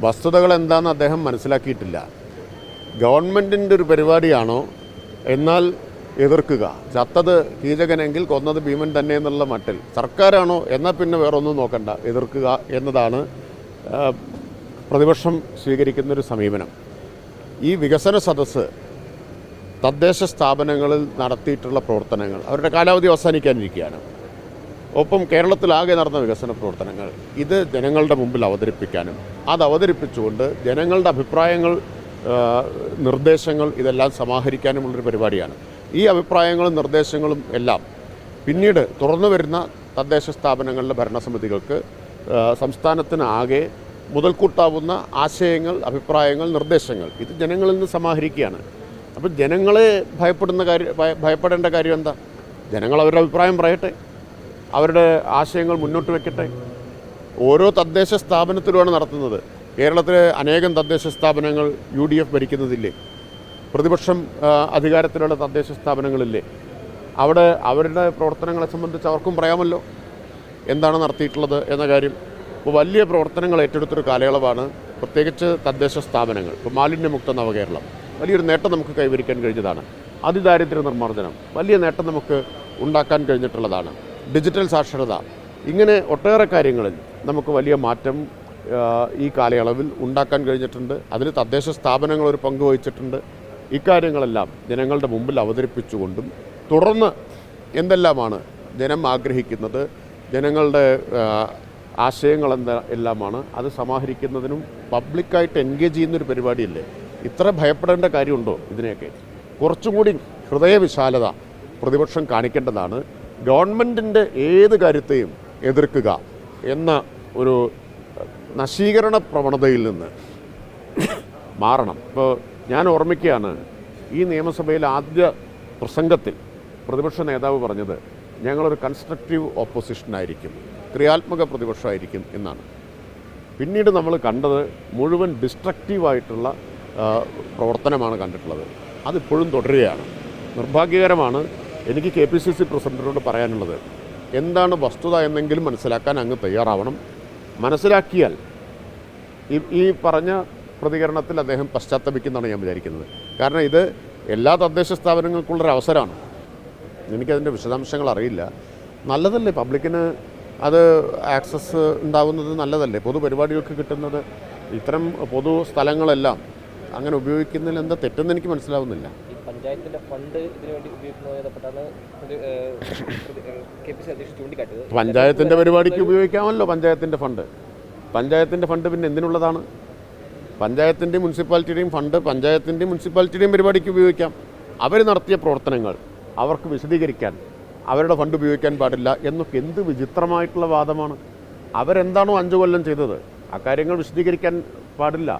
വസ്തുതകൾ എന്താണെന്ന് അദ്ദേഹം മനസ്സിലാക്കിയിട്ടില്ല. ഗവൺമെന്റിന്റെ ഒരു പരിപാടിയാണോ? എന്നാൽ എതിർക്കുക. ചത്തത് കീചകനെങ്കിൽ കൊന്നത് ഭീമൻ തന്നെ എന്നുള്ള മട്ടിൽ. സർക്കാരാണോ? എന്നാൽ പിന്നെ വേറൊന്നും നോക്കണ്ട. എതിർക്കുക എന്നതാണ് പ്രതിപക്ഷം സ്വീകരിക്കുന്നൊരു സമീപനം. ഈ വികസന സദസ്സ് തദ്ദേശ സ്ഥാപനങ്ങളിൽ നടത്തിയിട്ടുള്ള പ്രവർത്തനങ്ങൾ അവരുടെ കാലാവധി അവസാനിക്കാനിരിക്കുകയാണ്. ഒപ്പം കേരളത്തിലാകെ നടന്ന വികസന പ്രവർത്തനങ്ങൾ ഇത് ജനങ്ങളുടെ മുമ്പിൽ അവതരിപ്പിക്കാനും അത് അവതരിപ്പിച്ചുകൊണ്ട് ജനങ്ങളുടെ അഭിപ്രായങ്ങൾ നിർദ്ദേശങ്ങൾ ഇതെല്ലാം സമാഹരിക്കാനുമുള്ളൊരു പരിപാടിയാണ്. ഈ അഭിപ്രായങ്ങളും നിർദ്ദേശങ്ങളും എല്ലാം പിന്നീട് തുറന്നു വരുന്ന തദ്ദേശ സ്ഥാപനങ്ങളിലെ ഭരണസമിതികൾക്ക് സംസ്ഥാനത്തിനാകെ മുതൽക്കൂട്ടാവുന്ന ആശയങ്ങൾ അഭിപ്രായങ്ങൾ നിർദ്ദേശങ്ങൾ ഇത് ജനങ്ങളിൽ നിന്ന് സമാഹരിക്കുകയാണ്. അപ്പോൾ ജനങ്ങളെ ഭയപ്പെടുന്ന കാര്യം ഭയപ്പെടേണ്ട കാര്യം എന്താ? ജനങ്ങൾ അവരുടെ അഭിപ്രായം പറയട്ടെ. അവരുടെ ആശയങ്ങൾ മുന്നോട്ട് വെക്കട്ടെ? ഓരോ തദ്ദേശ സ്ഥാപനത്തിലുമാണ് നടത്തുന്നത്. കേരളത്തിലെ അനേകം തദ്ദേശ സ്ഥാപനങ്ങൾ യു ഡി എഫ് ഭരിക്കുന്നതില്ലേ? പ്രതിപക്ഷം അധികാരത്തിലുള്ള തദ്ദേശ സ്ഥാപനങ്ങളില്ലേ? അവിടെ അവരുടെ പ്രവർത്തനങ്ങളെ സംബന്ധിച്ച് അവർക്കും പറയാമല്ലോ. എന്താണ് നടത്തിയിട്ടുള്ളത് എന്ന കാര്യം. ഇപ്പോൾ വലിയ പ്രവർത്തനങ്ങൾ ഏറ്റെടുത്തൊരു കാലയളവാണ് പ്രത്യേകിച്ച് തദ്ദേശ സ്ഥാപനങ്ങൾ. ഇപ്പോൾ മാലിന്യമുക്ത നവകേരളം. വലിയൊരു നേട്ടം നമുക്ക് കൈവരിക്കാൻ കഴിഞ്ഞതാണ്. അതിദാരിദ്ര്യ നിർമ്മാർജനം. വലിയ നേട്ടം നമുക്ക് ഉണ്ടാക്കാൻ കഴിഞ്ഞിട്ടുള്ളതാണ്. ഡിജിറ്റൽ സാക്ഷരത. ഇങ്ങനെ ഒട്ടേറെ കാര്യങ്ങളിൽ നമുക്ക് വലിയ മാറ്റം ഈ കാലയളവിൽ ഉണ്ടാക്കാൻ കഴിഞ്ഞിട്ടുണ്ട്. അതിൽ തദ്ദേശ സ്ഥാപനങ്ങൾ ഒരു പങ്ക് വഹിച്ചിട്ടുണ്ട്. ഇക്കാര്യങ്ങളെല്ലാം ജനങ്ങളുടെ മുമ്പിൽ അവതരിപ്പിച്ചുകൊണ്ടും തുടർന്ന് എന്തെല്ലാമാണ് ജനം ആഗ്രഹിക്കുന്നത് ജനങ്ങളുടെ ആശയങ്ങൾ എന്താ എല്ലാമാണ് അത് സമാഹരിക്കുന്നതിനും പബ്ലിക്കായിട്ട് എൻഗേജ് ചെയ്യുന്നൊരു പരിപാടിയല്ലേ? ഇത്ര ഭയപ്പെടേണ്ട കാര്യമുണ്ടോ ഇതിനെയൊക്കെ? കുറച്ചും കൂടി ഹൃദയവിശാലത പ്രതിപക്ഷം കാണിക്കേണ്ടതാണ്. ഗവൺമെന്റിന്റെ ഏത് കാര്യത്തെയും എതിർക്കുക എന്ന ഒരു നശീകരണ പ്രവണതയിൽ നിന്ന് മാറണം. ഇപ്പോൾ ഞാൻ ഓർമ്മിക്കുകയാണ് ഈ നിയമസഭയിൽ ആദ്യ പ്രസംഗത്തിൽ പ്രതിപക്ഷ നേതാവ് പറഞ്ഞത് ഞങ്ങളൊരു കൺസ്ട്രക്റ്റീവ് ഓപ്പോസിഷനായിരിക്കും ക്രിയാത്മക പ്രതിപക്ഷമായിരിക്കും എന്നാണ്. പിന്നീട് നമ്മൾ കണ്ടത് മുഴുവൻ ഡിസ്ട്രക്റ്റീവായിട്ടുള്ള പ്രവർത്തനമാണ് കണ്ടിട്ടുള്ളത്. അതിപ്പോഴും തുടരുകയാണ്. നിർഭാഗ്യകരമാണ് എനിക്ക് കെ പി സി സി പ്രസിഡന്റിനോട് പറയാനുള്ളത് എന്താണ് വസ്തുത എന്നെങ്കിലും മനസ്സിലാക്കാൻ അങ്ങ് തയ്യാറാവണം. മനസ്സിലാക്കിയാൽ ഈ പറഞ്ഞ പ്രതികരണത്തിൽ അദ്ദേഹം പശ്ചാത്തപിക്കുന്നതാണ് ഞാൻ വിചാരിക്കുന്നത്. കാരണം ഇത് എല്ലാ തദ്ദേശ സ്ഥാപനങ്ങൾക്കുള്ളൊരു അവസരമാണ്. എനിക്കതിന്റെ വിശദാംശങ്ങൾ അറിയില്ല. നല്ലതല്ലേ പബ്ലിക്കിന് അത് ആക്സസ് ഉണ്ടാവുന്നത് നല്ലതല്ലേ? പൊതുപരിപാടികൾക്ക് കിട്ടുന്നത് ഇത്തരം പൊതു സ്ഥലങ്ങളെല്ലാം അങ്ങനെ ഉപയോഗിക്കുന്നതിൽ എന്താ തെറ്റെന്ന് എനിക്ക് മനസ്സിലാവുന്നില്ല. പഞ്ചായത്തിന്റെ ഫണ്ട് ഇതിനുവേണ്ടി ഉപയോഗിക്കുന്നതുമായി ബന്ധപ്പെട്ടാണ് കെ പി സി അധ്യക്ഷൻ ചൂണ്ടിക്കാട്ടിയത്. പഞ്ചായത്തിന്റെ പരിപാടിക്ക് ഉപയോഗിക്കാമല്ലോ പഞ്ചായത്തിന്റെ ഫണ്ട്. പഞ്ചായത്തിന്റെ ഫണ്ട് പിന്നെ എന്തിനുള്ളതാണ്? പഞ്ചായത്തിന്റെയും മുനിസിപ്പാലിറ്റിയുടെയും ഫണ്ട് പഞ്ചായത്തിന്റെയും മുനിസിപ്പാലിറ്റിയുടെയും പരിപാടിക്ക് ഉപയോഗിക്കാം. അവർ നടത്തിയ പ്രവർത്തനങ്ങൾ അവർക്ക് വിശദീകരിക്കാൻ അവരുടെ ഫണ്ട് ഉപയോഗിക്കാൻ പാടില്ല എന്നൊക്കെ എന്ത് വിചിത്രമായിട്ടുള്ള വാദമാണ്. അവരെന്താണോ അഞ്ചു കൊല്ലം ചെയ്തത് ആ കാര്യങ്ങൾ വിശദീകരിക്കാൻ പാടില്ല.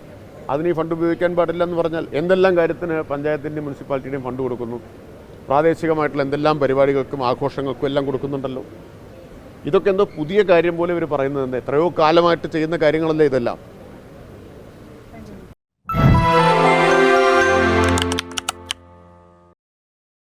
അതിന് ഈ ഫണ്ട് ഉപയോഗിക്കാൻ പാടില്ല എന്ന് പറഞ്ഞാൽ എന്തെല്ലാം കാര്യത്തിന് പഞ്ചായത്തിന്റെയും മുനിസിപ്പാലിറ്റിയുടെയും ഫണ്ട് കൊടുക്കുന്നു? പ്രാദേശികമായിട്ടുള്ള എന്തെല്ലാം പരിപാടികൾക്കും ആഘോഷങ്ങൾക്കും എല്ലാം കൊടുക്കുന്നുണ്ടല്ലോ? ഇതൊക്കെ എന്തോ പുതിയ കാര്യം പോലെ ഇവർ പറയുന്നത് എത്രയോ കാലമായിട്ട് ചെയ്യുന്ന കാര്യങ്ങളല്ലേ ഇതെല്ലാം.